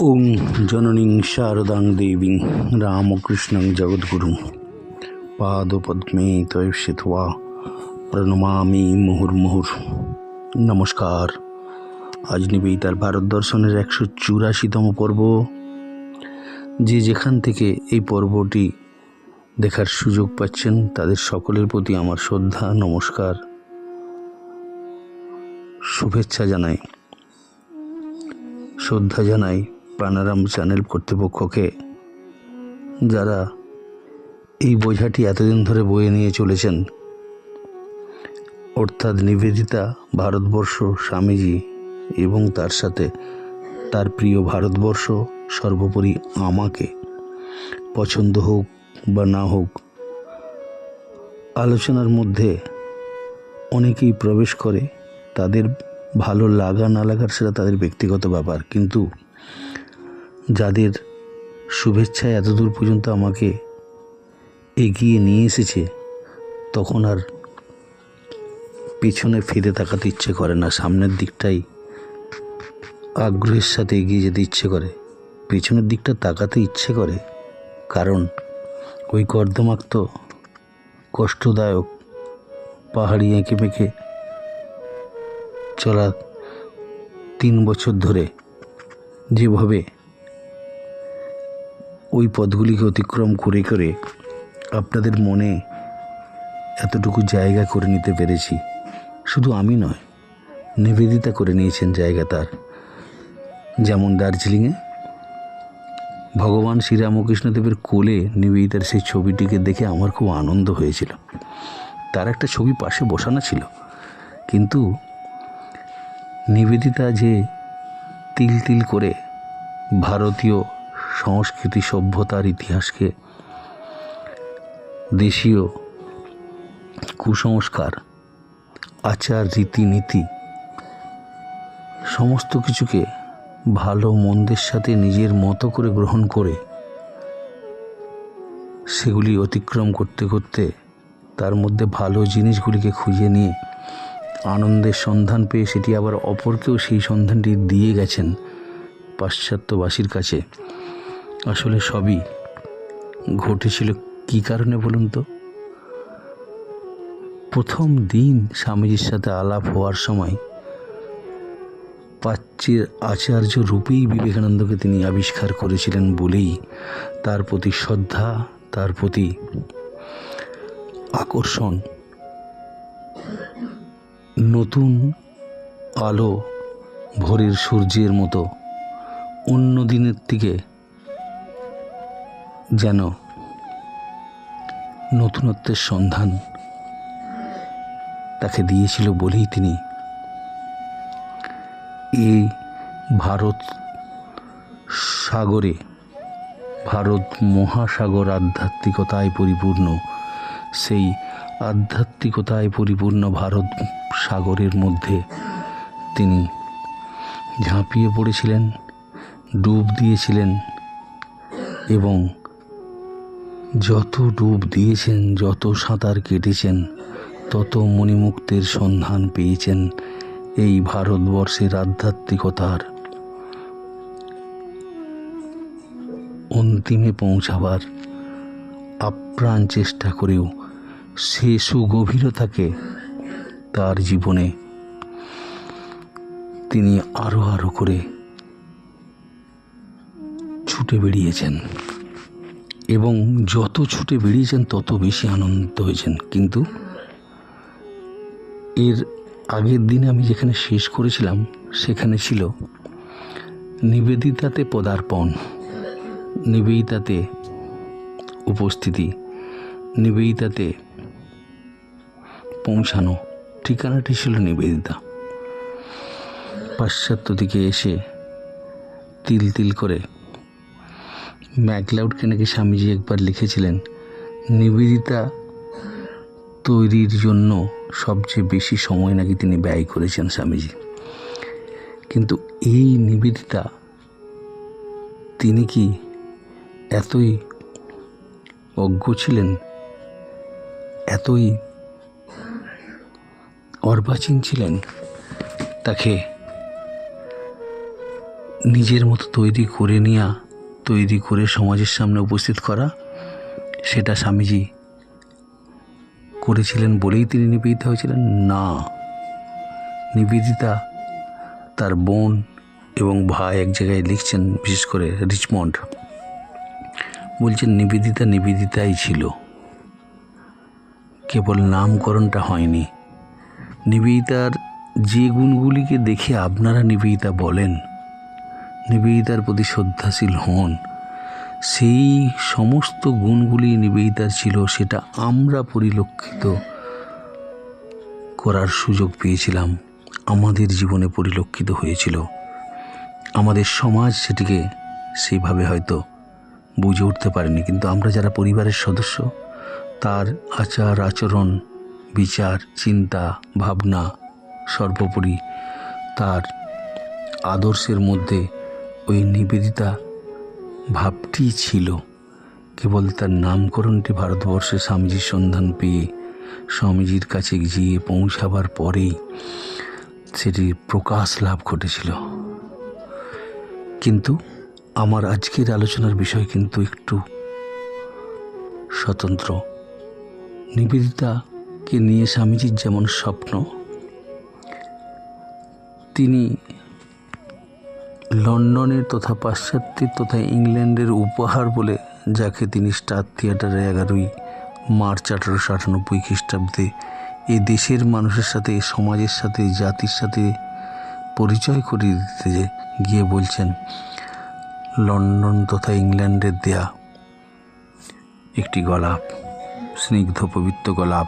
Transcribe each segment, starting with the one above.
ওং জননীং শারদাং দেবীং রামকৃষ্ণং জগদ্গুরুং পাদপদ্মে তয় শিথবা প্রণমামি মুহুর্মুহুর। নমস্কার। আজ নিবেদিতার ভারত দর্শনের একশো চুরাশিতম পর্ব। যে যেখান থেকে এই পর্বটি দেখার সুযোগ পাচ্ছেন, তাদের সকলের প্রতি আমার শ্রদ্ধা, নমস্কার। শুভেচ্ছা জানাই। শ্রদ্ধা জানাই প্রাণারাম চ্যানেল কর্তৃপক্ষকে, যারা এই বোঝাটি এতদিন ধরে বয়ে নিয়ে চলেছেন। অর্থাৎ নিবেদিতা ভারতবর্ষ স্বামীজি এবং তার সাথে তার প্রিয় ভারতবর্ষ সর্বোপরি আমাকে, পছন্দ হোক বা না হোক, আলোচনার মধ্যে অনেকেই প্রবেশ করে তাদের ভালো লাগা না লাগার সেটা তাদের ব্যক্তিগত ব্যাপার। কিন্তু যাদের শুভেচ্ছায় এতদূর পর্যন্ত আমাকে এগিয়ে নিয়ে এসেছে, তখন আর পিছনে ফিরে তাকাতে ইচ্ছে করে না। সামনের দিকটাই আগ্রহের সাথে এগিয়ে যেতে ইচ্ছে করে। পিছনের দিকটা তাকাতে ইচ্ছে করে, কারণ ওই কর্দমাক্ত, কষ্টদায়ক পাহাড়ি এঁকে মেঁকে চলা তিন বছর ধরে যেভাবে ওই পথগুলিকে অতিক্রম করে করে আপনাদের মনে এতটুকু জায়গা করে নিতে পেরেছি। শুধু আমি নয়, নিবেদিতা করে নিয়েছেন জায়গা তার। যেমন দার্জিলিংয়ে ভগবান শ্রীরামকৃষ্ণদেবের কোলে নিবেদিতার সেই ছবিটিকে দেখে আমার খুব আনন্দ হয়েছিল। তার একটা ছবি পাশে বসানো ছিল। কিন্তু নিবেদিতা যে তিল তিল করে ভারতীয় সংস্কৃতি সভ্যতার ইতিহাসকে দেশীয় কুসংস্কার, আচার, রীতিনীতি, সমস্ত কিছুকে ভালো মন্দের সাথে নিজের মতো করে গ্রহণ করে সেগুলি অতিক্রম করতে করতে তার মধ্যে ভালো জিনিসগুলিকে খুঁজে নিয়ে আনন্দের সন্ধান পেয়ে সেটি আবার অপরকেও সেই সন্ধানটি দিয়ে গেছেন পাশ্চাত্যবাসীর কাছে। আসলে সবই ঘটেছিল কী কারণে বলুন তো? প্রথম দিন স্বামীজির সাথে আলাপ হওয়ার সময় প্রাচ্যের আচার্য রূপেই বিবেকানন্দকে তিনি আবিষ্কার করেছিলেন বলেই তার প্রতি শ্রদ্ধা, তার প্রতি আকর্ষণ, নতুন আলো ভোরের সূর্যের মতো অন্য দিনের থেকে যেন নতুনত্বের সন্ধান তাকে দিয়েছিল বলেই তিনি এই ভারত সাগরে, ভারত মহাসাগর আধ্যাত্মিকতায় পরিপূর্ণ, সেই আধ্যাত্মিকতায় পরিপূর্ণ ভারত সাগরের মধ্যে তিনি ঝাঁপিয়ে পড়েছিলেন, ডুব দিয়েছিলেন এবং যত ডুব দিয়েছেন, যত সাঁতার কেটেছেন, তত মণিমুক্তের সন্ধান পেয়েছেন এই ভারতবর্ষের আধ্যাত্মিকতার। অন্তিমে পৌঁছাবার আপ্রাণ চেষ্টা করেও সে সুগভীরতাকে তার জীবনে তিনি আরও আরও করে ছুটে বেরিয়েছেন এবং যত ছুটে বেরিয়েছেন, তত বেশি আনন্দিত হয়েছেন। কিন্তু এর আগের দিনে আমি যেখানে শেষ করেছিলাম, সেখানে ছিল নিবেদিতাতে পদার্পণ, নিবেদিতাতে উপস্থিতি, নিবেদিতাতে পৌঁছানো। ঠিকানাটি ছিল নিবেদিতা। পাশ্চাত্য দিকে এসে তিল তিল করে ম্যাকলাউডকে নাকি স্বামীজি একবার লিখেছিলেন, নিবেদিতা তৈরির জন্য সবচেয়ে বেশি সময় নাকি তিনি ব্যয় করেছেন স্বামীজি। কিন্তু এই নিবেদিতা তিনি কি এতই অজ্ঞ ছিলেন? এতই অর্বাচীন ছিলেন? তাকে নিজের মতো তৈরি করে নেওয়া তৈরি করে সমাজের সামনে উপস্থিত করা, সেটা স্বামীজি করেছিলেন বলেই তিনি নিবেদিতা হয়েছিলেন? না। নিবেদিতা তার বোন এবং ভাই এক জায়গায় লিখছেন, বিশেষ করে রিচমন্ড। বলছেন, নিবেদিতা নিবেদিতাই ছিল। কেবল নামকরণটা হয়নি। নিবেদিতার যে গুণগুলিকে দেখে আপনারা নিবেদিতা বলেন নিবেদিতার প্রতি শ্রদ্ধাশীল হন। সেই সমস্ত গুণগুলি নিবেদিতার ছিল, সেটা আমরা পরিলক্ষিত করার সুযোগ পেয়েছিলাম। আমাদের জীবনে পরিলক্ষিত হয়েছিল। আমাদের সমাজ সেটিকে সেইভাবে হয়তো বুঝে উঠতে পারেনি, কিন্তু আমরা যারা পরিবারের সদস্য, তার আচার, আচরণ, বিচার, চিন্তা, ভাবনা সর্বোপরি তার আদর্শের মধ্যে ওই নিবেদিতা ভাবটি ছিল। কেবল তার নামকরণটি ভারতবর্ষে স্বামীজির সন্ধান পেয়ে স্বামীজির কাছে গিয়ে পৌঁছাবার পরেই সেটির প্রকাশ লাভ ঘটেছিল। কিন্তু আমার আজকের আলোচনার বিষয় কিন্তু একটু স্বতন্ত্র। নিবেদিতাকে নিয়ে স্বামীজির যেমন স্বপ্ন, তিনি লন্ডনের তথা পাশ্চাত্যের তথা ইংল্যান্ডের উপহার বলে যাকে তিনি স্টার থিয়েটারে এগারোই মার্চ আঠারোশো আটানব্বই খ্রিস্টাব্দে এ দেশের মানুষের সাথে, সমাজের সাথে, জাতির সাথে পরিচয় করিয়ে দিতে গিয়ে বলছেন, লন্ডন তথা ইংল্যান্ডের দেয়া একটি গোলাপ, স্নিগ্ধ পবিত্র গোলাপ,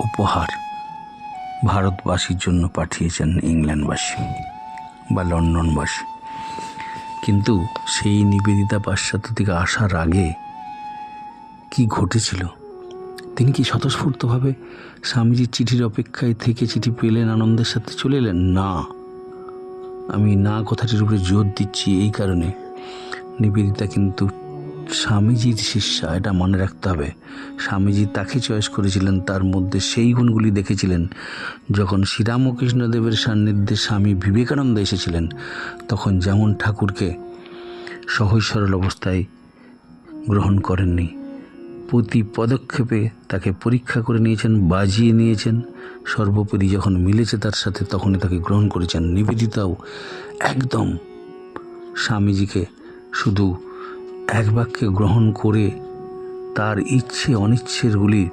উপহার ভারতবাসীর জন্য পাঠিয়েছেন ইংল্যান্ডবাসী। বা লন্ডনবাসী কিন্তু সেই নিবেদিতা পাশ্চাত্য থেকে আসার আগে কি ঘটেছিল? তিনি কি স্বতঃস্ফূর্তভাবে স্বামীজির চিঠির অপেক্ষায় থেকে চিঠি পেলেন, আনন্দের সাথে চলে এলেন? না। আমি না কথাটির উপরে জোর দিচ্ছি এই কারণে। নিবেদিতা কিন্তু স্বামীজির শিষ্যা, এটা মনে রাখতে হবে। স্বামীজি তাকে চয়েস করেছিলেন, তার মধ্যে সেই গুণগুলি দেখেছিলেন। যখন শ্রীরামকৃষ্ণদেবের সান্নিধ্যে স্বামী বিবেকানন্দ এসেছিলেন, তখন যেমন ঠাকুরকে সহজ সরল অবস্থায় গ্রহণ করেননি, প্রতি পদক্ষেপে তাকে পরীক্ষা করে নিয়েছেন, বাজিয়ে নিয়েছেন। সর্বোপরি যখন মিলেছে তার সাথে, তখনই তাকে গ্রহণ করেছেন। নিবেদিতাও একদম স্বামীজিকে শুধু এক বাক্যে গ্রহণ করে তার ইচ্ছে অনিচ্ছেরগুলি,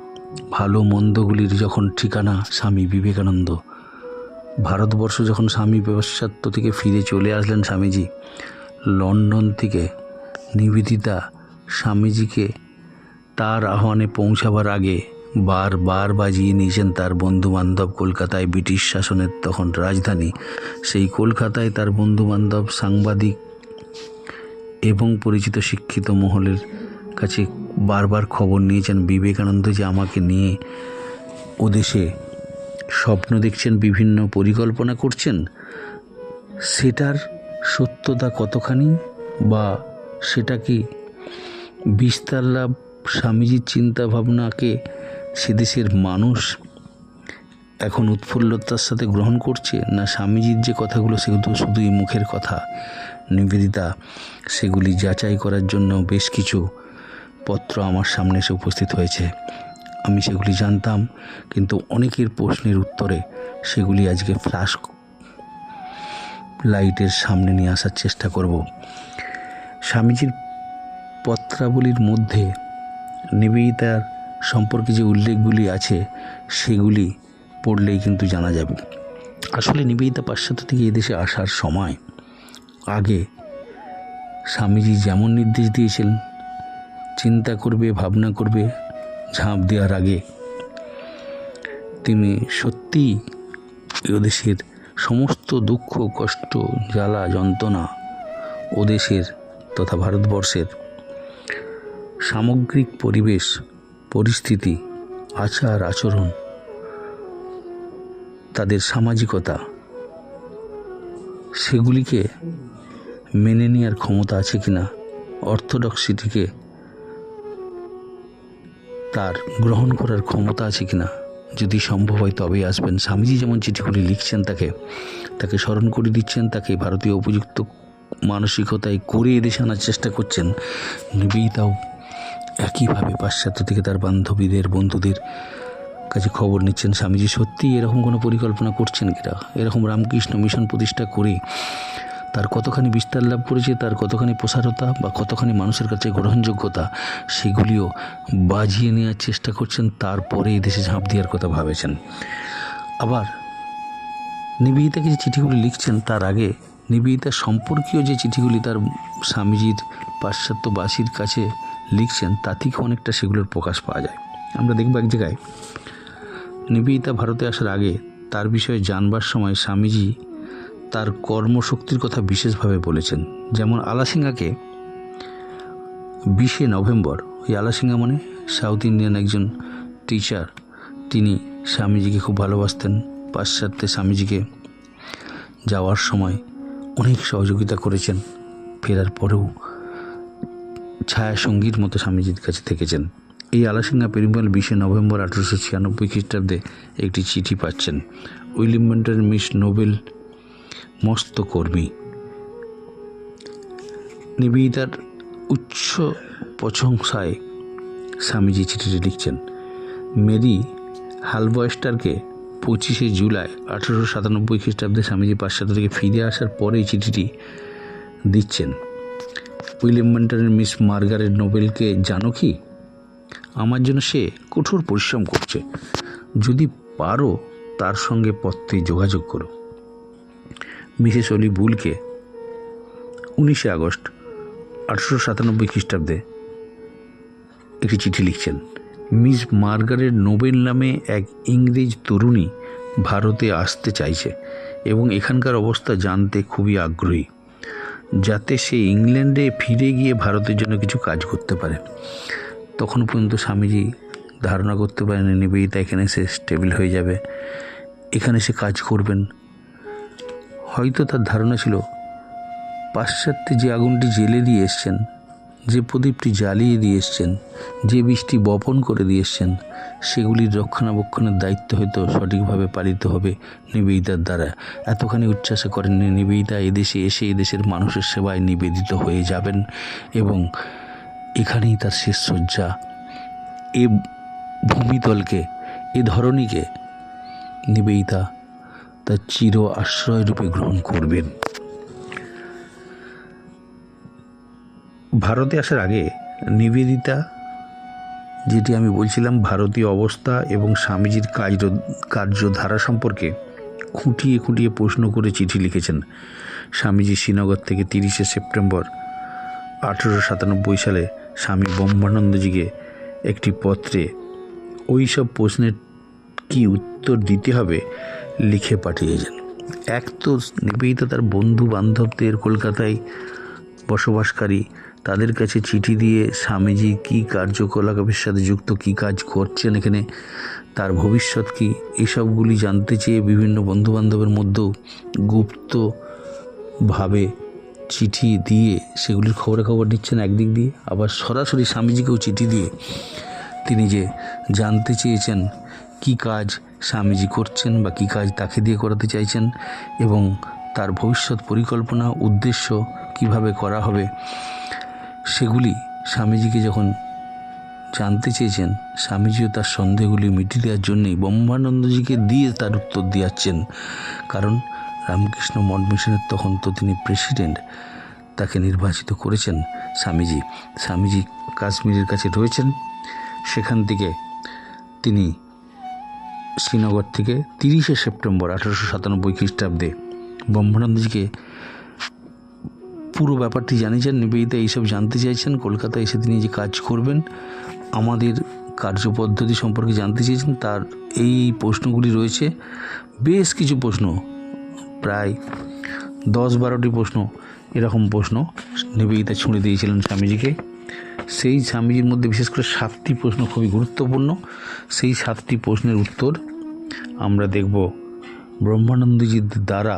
ভালো মন্দগুলির যখন ঠিকানা স্বামী বিবেকানন্দ। ভারতবর্ষ যখন স্বামী পাশ্চাত্য থেকে ফিরে চলে আসলেন স্বামীজি, লন্ডন থেকে নিবেদিতা স্বামীজিকে তার আহ্বানে পৌঁছাবার আগে বার বার বাজিয়ে নিয়েছেন তার বন্ধু বান্ধব কলকাতায় ব্রিটিশ শাসনের তখন রাজধানী। সেই কলকাতায় তার বন্ধু বান্ধব সাংবাদিক এবং পরিচিত শিক্ষিত মহলের কাছে বারবার খবর নিয়েছেন বিবেকানন্দ যে আমাকে নিয়ে ওদেশে স্বপ্ন দেখছেন, বিভিন্ন পরিকল্পনা করছেন। সেটার সত্যতা কতখানি বা সেটা কি বিস্তার লাভ স্বামীজির চিন্তা ভাবনাকে সে দেশের মানুষ এখন উৎফুল্লতার সাথে গ্রহণ করছে না স্বামীজির যে কথাগুলো সেগুলো শুধুই মুখের কথা? নিবেদিতা, সেগুলি যাচাই করার জন্য বেশ কিছু পত্র আমার সামনে এসে উপস্থিত হয়েছে। আমি সেগুলি জানতাম, কিন্তু অনেকের প্রশ্নের উত্তরে সেগুলি আজকে ফ্ল্যাশ লাইটের সামনে নিয়ে আসার চেষ্টা করব। স্বামীজির পত্রাবলীর মধ্যে নিবেদিতার সম্পর্কে যে উল্লেখগুলি আছে, সেগুলি পড়লেই কিন্তু জানা যাবে। আসলে নিবেদিতা পাশ্চাত্য থেকে এদেশে আসার সময় আগে স্বামীজি যেমন নির্দেশ দিয়েছিলেন, চিন্তা করবে, ভাবনা করবে, ঝাঁপ দেওয়ার আগে, তিনি সত্যি ওদেশের সমস্ত দুঃখ, কষ্ট, জ্বালা, যন্ত্রণা ওদেশের তথা ভারতবর্ষের সামগ্রিক পরিবেশ, পরিস্থিতি, আচার, আচরণ, তাদের সামাজিকতা, সেগুলিকে মেনে নেওয়ার ক্ষমতা আছে কিনা? অর্থোডক্সিটিকে তার গ্রহণ করার ক্ষমতা আছে কিনা? যদি সম্ভব হয় তবেই আসবেন। স্বামীজি যেমন চিঠিগুলি লিখছেন তাকে তাকে স্মরণ করে দিচ্ছেন, তাকে ভারতীয় উপযুক্ত মানসিকতায় করে এদেশে আনার চেষ্টা করছেন। নিবেদিতাও একইভাবে পাশ্চাত্য থেকে তার বান্ধবীদের, বন্ধুদের কাছে খবর নিচ্ছেন। স্বামীজি সত্যিই এরকম কোনো পরিকল্পনা করছেন কিনা? এরকম রামকৃষ্ণ মিশন প্রতিষ্ঠা করে তার কতখানি বিস্তার লাভ করেছে, তার কতখানি প্রসারতা বা কতখানি মানুষের কাছে গ্রহণযোগ্যতা, সেগুলিও বাজিয়ে নেওয়ার চেষ্টা করছেন, তারপরে এই দেশে ঝাঁপ দেওয়ার কথা ভাবেছেন। আবার নিবেদিতাকে যে চিঠিগুলি লিখছেন, তার আগে নিবেদিতা সম্পর্কীয় যে চিঠিগুলি তার স্বামীজির পাশ্চাত্যবাসীর কাছে লিখছেন, তা থেকে অনেকটা সেগুলোর প্রকাশ পাওয়া যায়। আমরা দেখব এক জায়গায়, নিবেদিতা ভারতে আসার আগে তার বিষয়ে জানবার সময় স্বামীজি তার কর্মশক্তির কথা বিশেষভাবে বলেছেন। যেমন আলাসিঙ্গাকে বিশে নভেম্বর, ওই আলাসিঙ্গা মানে সাউথ ইন্ডিয়ান একজন টিচার, তিনি স্বামীজিকে খুব ভালোবাসতেন। পাশ্চাত্যে স্বামীজিকে যাওয়ার সময় অনেক সহযোগিতা করেছেন। ফেরার পরেও ছায়া সঙ্গীর মতো স্বামীজির কাছে থেকেছেন। এই আলাসিঙ্গা পেরিমাল বিশে নভেম্বর আঠারোশো ছিয়ানব্বই খ্রিস্টাব্দে একটি চিঠি পাচ্ছেন। উইলিয়াম মিস নোবেল মস্ত কর্মী। নিবেদিতার উচ্চ প্রশংসায় স্বামীজি চিঠিটি লিখছেন, মেরি হালবয়েস্টারকে পঁচিশে জুলাই আঠেরোশো সাতানব্বই খ্রিস্টাব্দে স্বামীজি পাশ্চাত্য থেকে ফিরে আসার পরে চিঠিটি দিচ্ছেন। উইলিয়াম মেন্টনের মিস মার্গারেট নোবেলকে জানো কি? আমার জন্য সে কঠোর পরিশ্রম করছে। যদি পারো তার সঙ্গে পত্রে যোগাযোগ করো। মিসেস অলি বুলকে উনিশে আগস্ট আঠারোশো সাতানব্বই খ্রিস্টাব্দে একটি চিঠি লিখছেন। মিস মার্গারেট নোবেল নামে এক ইংরেজ তরুণী ভারতে আসতে চাইছে এবং এখানকার অবস্থা জানতে খুবই আগ্রহী, যাতে সে ইংল্যান্ডে ফিরে গিয়ে ভারতের জন্য কিছু কাজ করতে পারে। তখন পর্যন্ত স্বামীজি ধারণা করতে পারেন নিবেদিতা এখানে সে স্টেবল হয়ে যাবে। এখানে সে কাজ করবেন। হয়তো তার ধারণা ছিল, পাশ্চাত্যে যে আগুনটি জেলে দিয়ে এসছেন, যে প্রদীপটি জ্বালিয়ে দিয়ে এসছেন, যে বৃষ্টি বপন করে দিয়ে এসছেন, সেগুলির রক্ষণাবেক্ষণের দায়িত্ব হয়তো সঠিকভাবে পালিত হবে নিবেদিতার দ্বারা। এতখানি উচ্ছ্বাসা করেন নিবেদিতা, এদেশে এসে এদেশের মানুষের সেবায় নিবেদিত হয়ে যাবেন এবং এখানেই তার শেষ শয্যা। এ ভূমিতলকে, এ ধরনীকে নিবেদিতা তার চির আশ্রয় রূপে গ্রহণ করবেন। ভারতে আসার আগে নিবেদিতা, যেটি আমি বলছিলাম ভারতীয় অবস্থা এবং স্বামীজির কার্য, কার্যধারা সম্পর্কে, খুঁটিয়ে খুঁটিয়ে প্রশ্ন করে চিঠি লিখেছেন। স্বামীজি শ্রীনগর থেকে তিরিশে সেপ্টেম্বর আঠেরোশো সাতানব্বই সালে স্বামী ব্রহ্মানন্দজিকে একটি পত্রে, ওই সব প্রশ্নের কি উত্তর দিতে হবে লিখে পাঠিয়েছেন। এক তো নিবেদিতা তার বন্ধু বান্ধবদের কলকাতায় বসবাসকারী, তাদের কাছে চিঠি দিয়ে স্বামীজি কী কার্যকলাপের সাথে যুক্ত, কী কাজ করছেন এখানে, তার ভবিষ্যৎ কী, এসবগুলি জানতে চেয়ে বিভিন্ন বন্ধুবান্ধবের মধ্যেও গুপ্তভাবে চিঠি দিয়ে সেগুলির খবরাখবর নিচ্ছেন একদিক দিয়ে। আবার সরাসরি স্বামীজিকেও চিঠি দিয়ে তিনি যে জানতে চেয়েছেন কী কাজ স্বামীজি করছেন বা কী কাজ তাকে দিয়ে করাতে চাইছেন এবং তার ভবিষ্যৎ পরিকল্পনা, উদ্দেশ্য কীভাবে করা হবে, সেগুলি স্বামীজিকে যখন জানতে চেয়েছেন, স্বামীজিও তার সন্দেহগুলি মিটিয়ে দেওয়ার জন্যই ব্রহ্মানন্দজিকে দিয়ে তার উত্তর দিয়াচ্ছেন। কারণ রামকৃষ্ণ মঠ মিশনের তখন তো তিনি প্রেসিডেন্ট, তাকে নির্বাচিত করেছেন স্বামীজি। স্বামীজি কাশ্মীরের কাছে রয়েছেন, সেখান থেকে তিনি শ্রীনগর থেকে তিরিশে সেপ্টেম্বর আঠারোশো সাতানব্বই খ্রিস্টাব্দে ব্রহ্মানন্দজিকে পুরো ব্যাপারটি জানিয়েছেন, নিবেদিতা এইসব জানতে চাইছেন, কলকাতায় এসে তিনি যে কাজ করবেন, আমাদের কার্যপদ্ধতি সম্পর্কে জানতে চেয়েছেন, তার এই প্রশ্নগুলি রয়েছে। বেশ কিছু প্রশ্ন, প্রায় দশ বারোটি প্রশ্ন, এরকম প্রশ্ন নিবেদিতা ছুঁড়ে দিয়েছিলেন স্বামীজিকে। সেই স্বামীজির মধ্যে বিশেষ করে সাতটি প্রশ্ন খুবই গুরুত্বপূর্ণ। সেই সাতটি প্রশ্নের উত্তর আমরা দেখব ব্রহ্মানন্দজির দ্বারা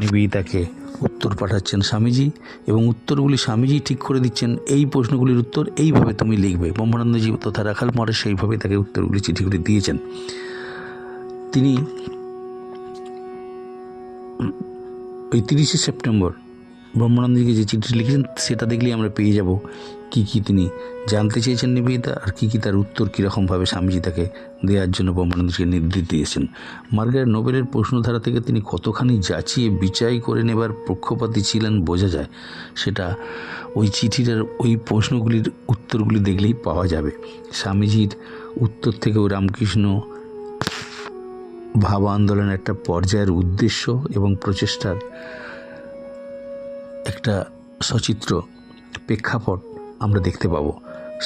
নিবেদিতাকে উত্তর পাঠাচ্ছেন স্বামীজি এবং উত্তরগুলি স্বামীজি ঠিক করে দিচ্ছেন। এই প্রশ্নগুলির উত্তর এইভাবে তুমি লিখবে। ব্রহ্মানন্দজি তথা রাখাল মরে সেইভাবে তাকে উত্তরগুলি চিঠিগুলি দিয়েছেন। তিনি ওই তিরিশে সেপ্টেম্বর ব্রহ্মানন্দজিকে যে চিঠি লিখেছেন, সেটা দেখলেই আমরা পেয়ে যাব। কি কি তিনি জানতে চেয়েছেন নিবেদিতা? আর কি কি তার উত্তর কীরকমভাবে স্বামীজি তাকে দেওয়ার জন্য ব্রহ্মানন্দজিকে নির্দেশ দিয়েছেন? মার্গারেট নোবেলের প্রশ্নধারা থেকে তিনি কতখানি যাচিয়ে বিচাই করে নেবার পক্ষপাতী ছিলেন বোঝা যায়। সেটা ওই চিঠিটার ওই প্রশ্নগুলির উত্তরগুলি দেখলেই পাওয়া যাবে। স্বামীজির উত্তর থেকেও রামকৃষ্ণ ভাব আন্দোলনের একটা পর্যায়ের উদ্দেশ্য এবং প্রচেষ্টার একটা সচিত্র প্রেক্ষাপট আমরা দেখতে পাবো।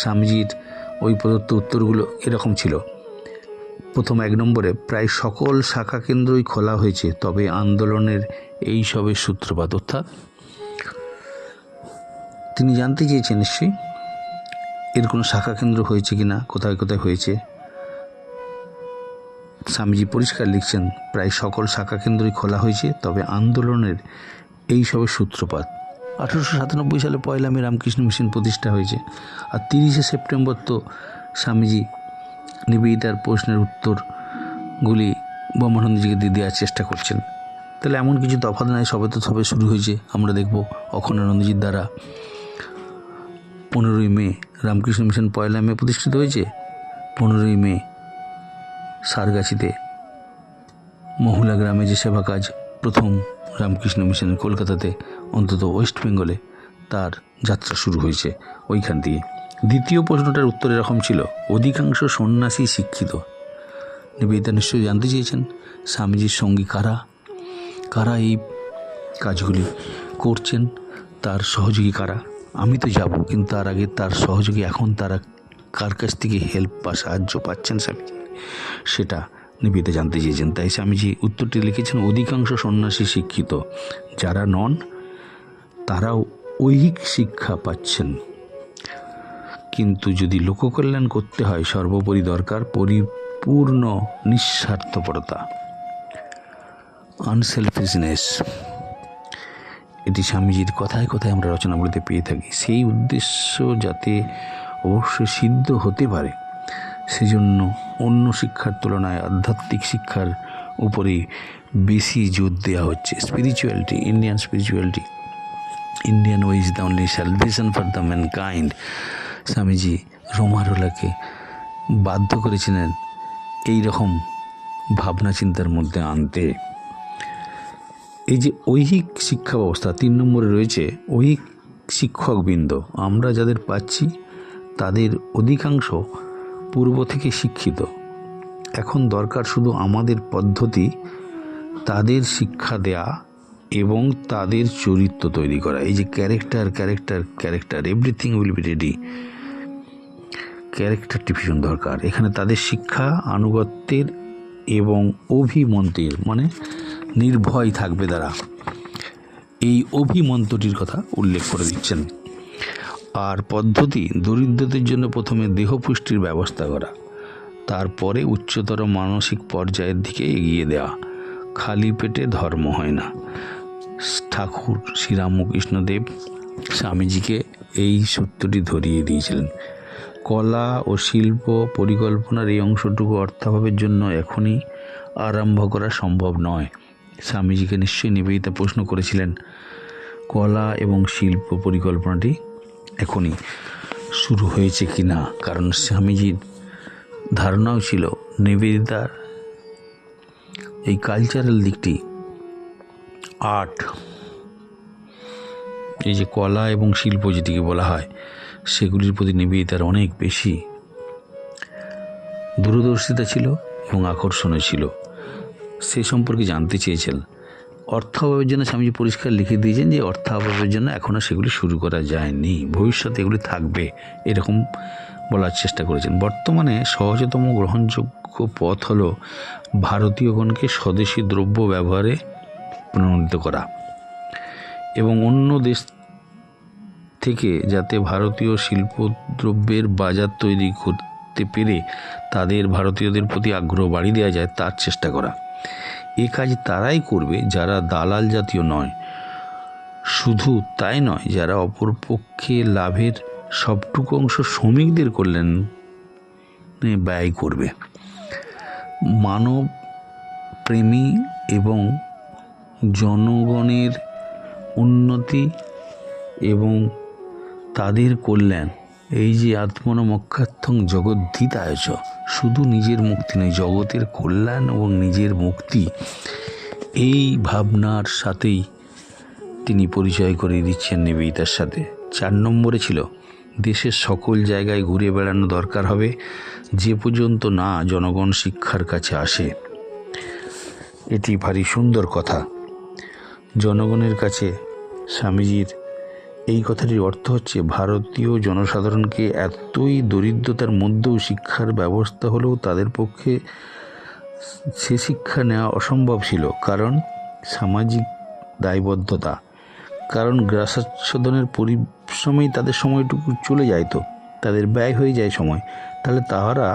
স্বামীজির ওই প্রদত্ত উত্তরগুলো এরকম ছিল। প্রথম এক নম্বরে, প্রায় সকল শাখা কেন্দ্রই খোলা হয়েছে, তবে আন্দোলনের এই সবের সূত্রপাত। অর্থাৎ তিনি জানতে চেয়েছেন, নিশ্চয়ই এর কোনো শাখা কেন্দ্র হয়েছে কি না, কোথায় কোথায় হয়েছে? স্বামীজি পরিষ্কার লিখছেন, প্রায় সকল শাখা কেন্দ্রই খোলা হয়েছে, তবে আন্দোলনের এই সবের সূত্রপাত। আঠারোশো সাতানব্বই সালে পয়লা মে রামকৃষ্ণ মিশন প্রতিষ্ঠা হয়েছে। আর তিরিশে সেপ্টেম্বর তো স্বামীজি নিবেদিতার প্রশ্নের উত্তরগুলি ব্রহ্মানন্দজিকে দিয়ে দেওয়ার চেষ্টা করছেন। তাহলে এমন কিছু তফাৎ নাই, সবে তো সবে শুরু হয়েছে। আমরা দেখব অখণ্ডানন্দজির দ্বারা পনেরোই মে রামকৃষ্ণ মিশন পয়লা মে প্রতিষ্ঠিত হয়েছে। পনেরোই মে সারগাছিতে মহুলা গ্রামে যে সেবা কাজ প্রথম রামকৃষ্ণ মিশনের কলকাতাতে অন্তত ওয়েস্ট বেঙ্গলে তার যাত্রা শুরু হয়েছে ওইখান দিয়ে। দ্বিতীয় প্রশ্নটার উত্তর এরকম ছিল, অধিকাংশ সন্ন্যাসী শিক্ষিত। নিবেদিতা নিশ্চয়ই জানতে চেয়েছেন, স্বামীজির সঙ্গী কারা? কারা এই কাজগুলি করছেন? তার সহযোগী কারা? আমি তো যাব, কিন্তু তার আগে তার সহযোগী এখন তারা কার কাছ থেকে হেল্প বা সাহায্য পাচ্ছেন স্বামীজি? সেটা নিবেদিতা জানতে চেয়েছেন। তাই স্বামীজি উত্তরটি লিখেছেন, অধিকাংশ সন্ন্যাসী শিক্ষিত। যারা নন তারাও ঐহিক শিক্ষা পাচ্ছেন। কিন্তু যদি লোককল্যাণ করতে হয়, সর্বোপরি দরকার পরিপূর্ণ নিঃস্বার্থপরতা। আনসেলফিশনেস এটি স্বামীজির কথায় কথায় আমরা রচনাগুলিতে পেয়ে থাকি। সেই উদ্দেশ্য যাতে অবশ্যই সিদ্ধ হতে পারে, সেজন্য অন্য শিক্ষার তুলনায় আধ্যাত্মিক শিক্ষার উপরে বেশি জোর দেওয়া হচ্ছে। Spirituality Indian spirituality Indian way is the only salvation for the mankind Swamiji রোমারোলাকে বাধ্য করেছিলেন এই রকম ভাবনা চিন্তার মধ্যে আনতে। এই যে ঐহিক শিক্ষা ব্যবস্থা তিন নম্বরে রয়েছে, ঐহিক শিক্ষকবৃন্দ, আমরা যাদের পাচ্ছি তাদের অধিকাংশ পূর্ব থেকে শিক্ষিত। এখন দরকার শুধু আমাদের পদ্ধতি, তাদের শিক্ষা দেয়া এবং তাদের চরিত্র তৈরি করা। এই যে character character character everything will be ready character ভীষণ দরকার। এখানে তাদের শিক্ষা, আনুগত্যের এবং অভিমন্ত্রের মানে নির্ভয় থাকবে তারা। এই অভিমন্ত্রটির কথা উল্লেখ করে দিচ্ছেন। আর পদ্ধতি, দরিদ্রদের জন্য প্রথমে দেহপুষ্টির ব্যবস্থা করা, তারপরে উচ্চতর মানসিক পর্যায়ের দিকে এগিয়ে দেওয়া। খালি পেটে ধর্ম হয় না। ঠাকুর শ্রীরামকৃষ্ণদেব স্বামীজিকে এই সূত্রটি ধরিয়ে দিয়েছিলেন। কলা ও শিল্প পরিকল্পনার এই অংশটুকু অর্থাভাবের জন্য এখনই আরম্ভ করা সম্ভব নয়। স্বামীজিকে নিশ্চয়ই নিবেদিতা প্রশ্ন করেছিলেন। কলা এবং শিল্প পরিকল্পনাটি এখনই শুরু হয়েছে কি না কারণ স্বামীজির ধারণাও ছিল নিবেদিতার এই কালচারাল দিকটি আর্ট এই যে কলা এবং শিল্প যেটিকে বলা হয়, সেগুলির প্রতি নিবেদিতার অনেক বেশি দূরদর্শিতা ছিল এবং আকর্ষণও ছিল। সে সম্পর্কে জানতে চেয়েছিলেন অর্থাভাবের জন্য স্বামীজি পরিষ্কার লিখে দিয়েছেন যে, অর্থাভাবের জন্য এখনও সেগুলি শুরু করা যায়নি। ভবিষ্যতে এগুলি থাকবে, এরকম বলার চেষ্টা করেছেন। বর্তমানে সহজতম গ্রহণযোগ্য পথ হলো ভারতীয়গণকে স্বদেশি দ্রব্য ব্যবহারে প্রণোদিত করা। এবং অন্য দেশ থেকে যাতে ভারতীয় শিল্পদ্রব্যের বাজার তৈরি করতে পেরে তাদের ভারতীয়দের প্রতি আগ্রহ বাড়িয়ে দেওয়া যায়, তার চেষ্টা করা। এ কাজ তারাই করবে যারা দালাল জাতীয় নয়। শুধু তাই নয়, যারা অপরপক্ষে লাভের সবটুকু অংশ শ্রমিকদের করলেন ব্যয় করবে। মানব প্রেমী এবং জনগণের উন্নতি এবং তাদের কল্যাণ। এই যে আত্মন মক্ষার্থং আত্মনমক্ষার্থং জগদ্ধিতায়চ, শুধু নিজের মুক্তি নয়, জগতের কল্যাণ এবং নিজের মুক্তি, এই ভাবনার সাথেই তিনি পরিচয় করে দিচ্ছেন নিবেদিতার সাথে। চার নম্বরে ছিল, দেশের সকল জায়গায় ঘুরে বেড়ানো দরকার হবে, যে পর্যন্ত না জনগণ শিক্ষার কাছে আসে। এটি ভারী সুন্দর কথা। জনগণের কাছে, স্বামীজির এই কথাটির অর্থ হচ্ছে, ভারতীয় জনসাধারণকে এতই দরিদ্রতার মধ্যেও শিক্ষার ব্যবস্থা হলেও তাদের পক্ষে সে শিক্ষা নেওয়া অসম্ভব ছিল। কারণ সামাজিক দায়বদ্ধতা, কারণ গ্রাসাচ্ছাদনের পরিশ্রমেই তাদের সময়টুকু চলে যায় তো, তাদের ব্যয় হয়ে যায় সময়। তাহলে তাহারা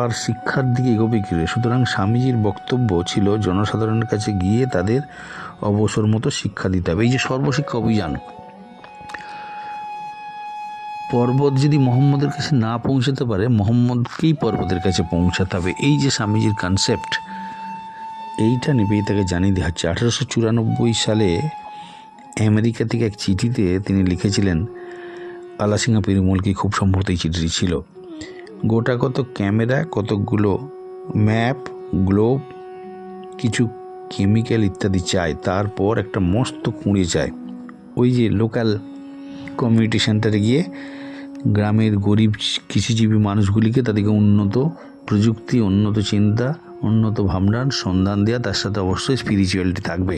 আর শিক্ষার দিকে এগোবে কী সুতরাং স্বামীজির বক্তব্য ছিল, জনসাধারণের কাছে গিয়ে তাদের অবসর মতো শিক্ষা দিতে হবে। এই যে সর্বশিক্ষা অভিযান। পর্বত যদি মোহাম্মদের কাছে না পৌঁছাতে পারে, মোহাম্মদকেই পর্বতের কাছে পৌঁছাতে হবে। এই যে স্বামীজির কনসেপ্ট এইটা নিবেদিতাকে জানিয়ে দেওয়া হচ্ছে। আঠারোশো চুরানব্বই সালে আমেরিকা থেকে এক চিঠিতে তিনি লিখেছিলেন আলাসিংহা পেরুমলকে খুব সম্ভবত এই চিঠিটি ছিল, গোটা কত ক্যামেরা কতকগুলো ম্যাপ, গ্লোব, কিছু কেমিক্যাল ইত্যাদি চায়, তারপর একটা মস্ত কুঁড়ে চায়। ওই যে লোকাল কমিউনিটি সেন্টারে গিয়ে গ্রামের গরিব কৃষিজীবী মানুষগুলিকে তাদেরকে উন্নত প্রযুক্তি, উন্নত চিন্তা, উন্নত ভাবনার সন্ধান দেওয়া তার সাথে অবশ্যই স্পিরিচুয়ালিটি থাকবে।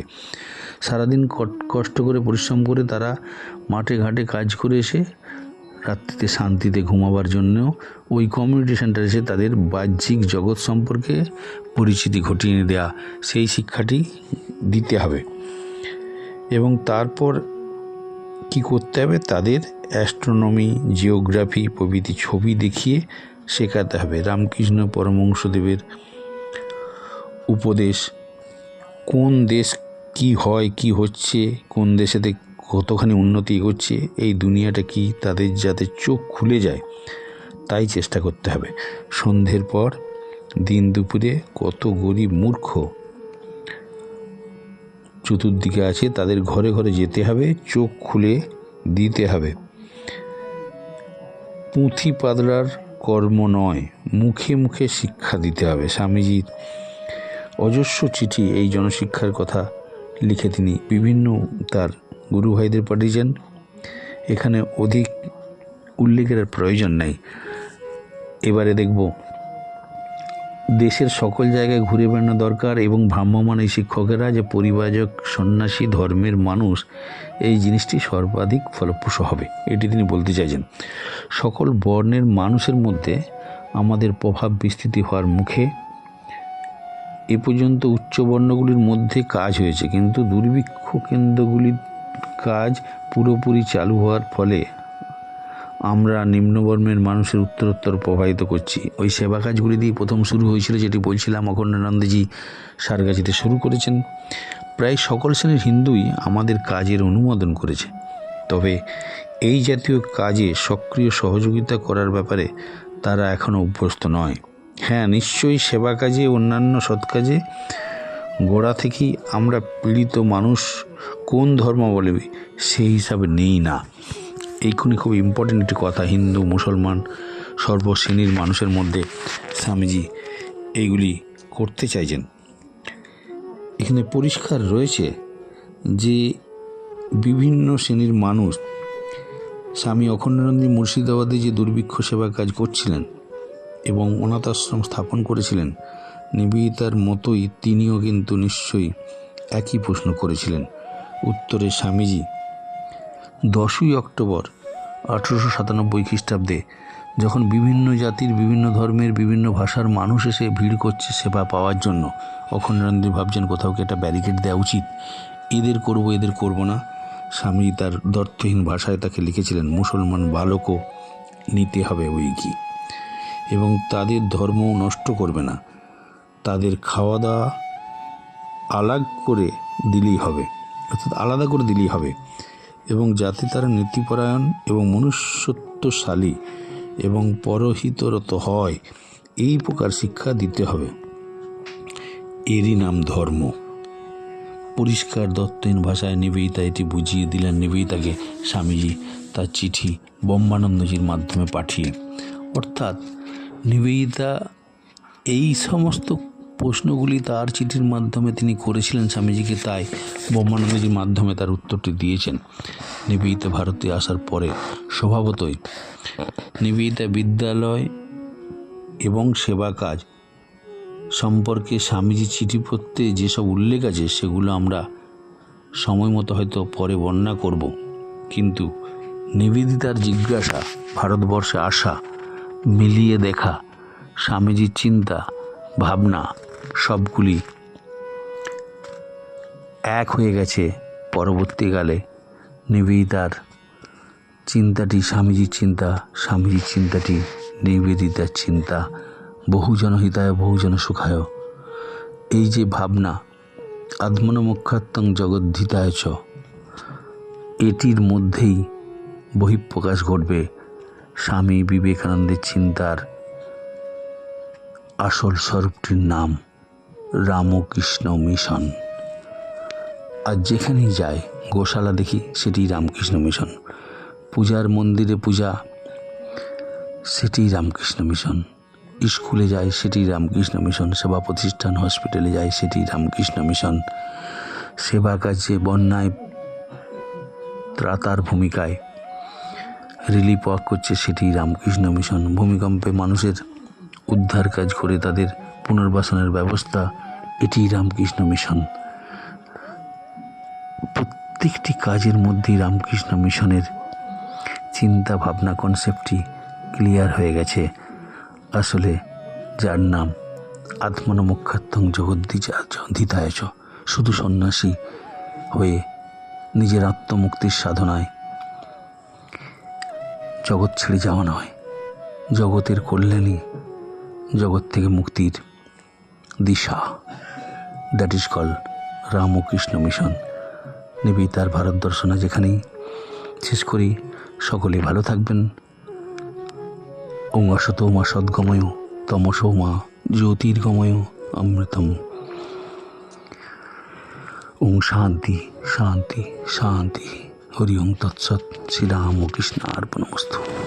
সারাদিন কষ্ট করে, পরিশ্রম করে তারা মাঠে ঘাটে কাজ করে এসে রাত্রিতে শান্তিতে ঘুমাবার জন্য ওই কমিউনিটি সেন্টারে এসে তাদের বাহ্যিক জগৎ সম্পর্কে পরিচিতি ঘটিয়ে দেওয়া সেই শিক্ষাটি দিতে হবে। এবং তারপর কি করতে হবে? তাদের অ্যাস্ট্রোনমি জিওগ্রাফি প্রভৃতি ছবি দেখিয়ে শেখাতে হবে। রামকৃষ্ণ পরমংশদেবের উপদেশ, কোন দেশ কি হয়, কি হচ্ছে, কোন দেশেতে কতখানি উন্নতি এগোচ্ছে এই দুনিয়াটা কি তাদের যাতে চোখ খুলে যায়, তাই চেষ্টা করতে হবে। সন্ধ্যের পর, দিন দুপুরে কত গরিব মূর্খ চতুর্দিকে আছে, তাদের ঘরে ঘরে যেতে হবে, চোখ খুলে দিতে হবে। পুঁথি পাদরার কর্ম নয়, মুখে মুখে শিক্ষা দিতে হবে। স্বামীজির অজস্র চিঠি এই জনশিক্ষার কথা লিখে তিনি বিভিন্ন তার গুরু ভাইদের পাঠিয়েছেন এখানে অধিক উল্লেখের প্রয়োজন নেই। এবারে দেখব। দেশের সকল জায়গায় ঘুরে বেড়ানো দরকার এবং ভ্রাম্যমান এই শিক্ষকেরা যে পরিবাজক সন্ন্যাসী, ধর্মের মানুষ, এই জিনিসটি সর্বাধিক ফলপ্রসূ হবে, এটি তিনি বলতে চাইছেন। সকল বর্ণের মানুষের মধ্যে আমাদের প্রভাব বিস্তৃতি হওয়ার মুখে এ পর্যন্ত উচ্চ বর্ণগুলির মধ্যে কাজ হয়েছে, কিন্তু দুর্ভিক্ষ কেন্দ্রগুলির কাজ পুরোপুরি চালু হওয়ার ফলে আমরা নিম্নবর্ণের মানুষের উত্তরোত্তর প্রভাবিত করছি। ওই সেবা কাজগুলি দিয়ে প্রথম শুরু হয়েছিল যেটি বলছিলাম অখণ্ডানন্দজি সারগাছিতে শুরু করেছেন। প্রায় সকল শ্রেণির হিন্দুই আমাদের কাজের অনুমোদন করেছে। তবে এই জাতীয় কাজে সক্রিয় সহযোগিতা করার ব্যাপারে তারা এখনও অভ্যস্ত নয়। হ্যাঁ নিশ্চয়ই সেবা কাজে, অন্যান্য সৎ কাজে গোড়া থেকেই আমরা পীড়িত মানুষ, কোন ধর্ম ধর্মাবলম্বী সেই হিসাবে নেই না। এইখানে খুব ইম্পর্টেন্ট একটি কথা, হিন্দু, মুসলমান, সর্বশ্রেণীর মানুষের মধ্যে স্বামীজি এইগুলি করতে চাইছেন। এখানে পরিষ্কার রয়েছে যে বিভিন্ন শ্রেণির মানুষ স্বামী অখণ্ডানন্দী মুর্শিদাবাদে যে দুর্ভিক্ষ সেবা কাজ করছিলেন এবং অনাথ আশ্রম স্থাপন করেছিলেন নিবেদিতার মতোই তিনিও কিন্তু নিশ্চয়ই একই প্রশ্ন করেছিলেন। উত্তরে স্বামীজি, দশই অক্টোবর আঠেরোশো সাতানব্বই খ্রিস্টাব্দে যখন বিভিন্ন জাতির, বিভিন্ন ধর্মের, বিভিন্ন ভাষার মানুষ এসে ভিড় করছে সেবা পাওয়ার জন্য, অখণ্ডানন্দী ভাবছেন কোথাও কি একটা ব্যারিকেড দেওয়া উচিত? এদের করব এদের করব না। স্বামীজি তার দর্থহীন ভাষায় তাকে লিখেছিলেন, মুসলমান বালকও নিতে হবে ওই কি এবং তাদের ধর্ম নষ্ট করবে না। তাদের খাওয়া দাওয়া আলাগ করে দিলেই হবে। অর্থাৎ আলাদা করে দিলেই হবে। এবং যাতে তারা নীতিপরায়ণ এবং মনুষ্যত্বশালী এবং পরহিতরত হয়, এই প্রকার শিক্ষা দিতে হবে। এরই নাম ধর্ম। পরিষ্কার দত্তহীন ভাষায় নিবেদিতা এটি বুঝিয়ে দিলেন নিবেদিতাকে স্বামীজি তার চিঠি বম্বানন্দজির মাধ্যমে পাঠিয়ে। অর্থাৎ নিবেদিতা এই সমস্ত প্রশ্নগুলি তার চিঠির মাধ্যমে তিনি করেছিলেন স্বামীজিকে, তাই ব্রহ্মানন্দজির মাধ্যমে তার উত্তরটি দিয়েছেন। নিবেদিতা ভারতে আসার পরে স্বভাবতই নিবেদিতা বিদ্যালয় এবং সেবা কাজ সম্পর্কে স্বামীজি চিঠিপত্রে যেসব উল্লেখ আছে, সেগুলো আমরা সময় মতো হয়তো পরে বর্ণনা করব। কিন্তু নিবেদিতার জিজ্ঞাসা, ভারতবর্ষে আসা, মিলিয়ে দেখা, স্বামীজির চিন্তা, ভাবনা সবগুলি এক হয়ে গেছে পরবর্তীকালে। নিবেদিতার চিন্তাটি স্বামীজির চিন্তা, স্বামীজির চিন্তাটি নিবেদিতার চিন্তা। বহুজন হিতায়, বহুজন সুখায়। এই যে ভাবনা আত্মনমুখাত্মং জগদ্ধিতায় চ। এটির মধ্যেই বহিঃপ্রকাশ ঘটবে স্বামী বিবেকানন্দের চিন্তার আসল স্বরূপটির নাম। রামকৃষ্ণ মিশন। আর যেখানেই যায় গোশালা দেখি সেটি রামকৃষ্ণ মিশন। পূজার মন্দিরে পূজা, সেটি রামকৃষ্ণ মিশন। স্কুলে যায় সেটি রামকৃষ্ণ মিশন। সেবা প্রতিষ্ঠান, হসপিটালে যায় সেটি রামকৃষ্ণ মিশন। সেবা কাজে বন্যায় ত্রাতার ভূমিকায় রিলিফ ওয়ার্ক করছে, সেটি রামকৃষ্ণ মিশন। ভূমিকম্পে মানুষের উদ্ধার কাজ করে তাদের পুনর্বাসনের ব্যবস্থা এটি রামকৃষ্ণ মিশন। প্রত্যেকটি কাজের মধ্যেই রামকৃষ্ণ মিশনের চিন্তা ভাবনা কনসেপ্টটি ক্লিয়ার হয়ে গেছে। আসলে যার নাম আত্মনমুখাত্মং জগদ্দিতায়চ শুধু সন্ন্যাসী হয়ে নিজের আত্মমুক্তির সাধনায় জগৎ ছেড়ে যাওয়া নয়, জগতের কল্যাণী জগৎ থেকে মুক্তির দিশা। That is call Ramakrishna mission. নিবেদিতার Bharat দর্শনা যেখানেই শেষ করি সকলে ভালো থাকবেন। ওং অসত মা সদ্গময়, তমস মা জ্যোতির্গময় অমৃতম। ওং শান্তি শান্তি শান্তি। হরি ওং তৎসৎ। শ্রীরামকৃষ্ণ অর্পণমস্তু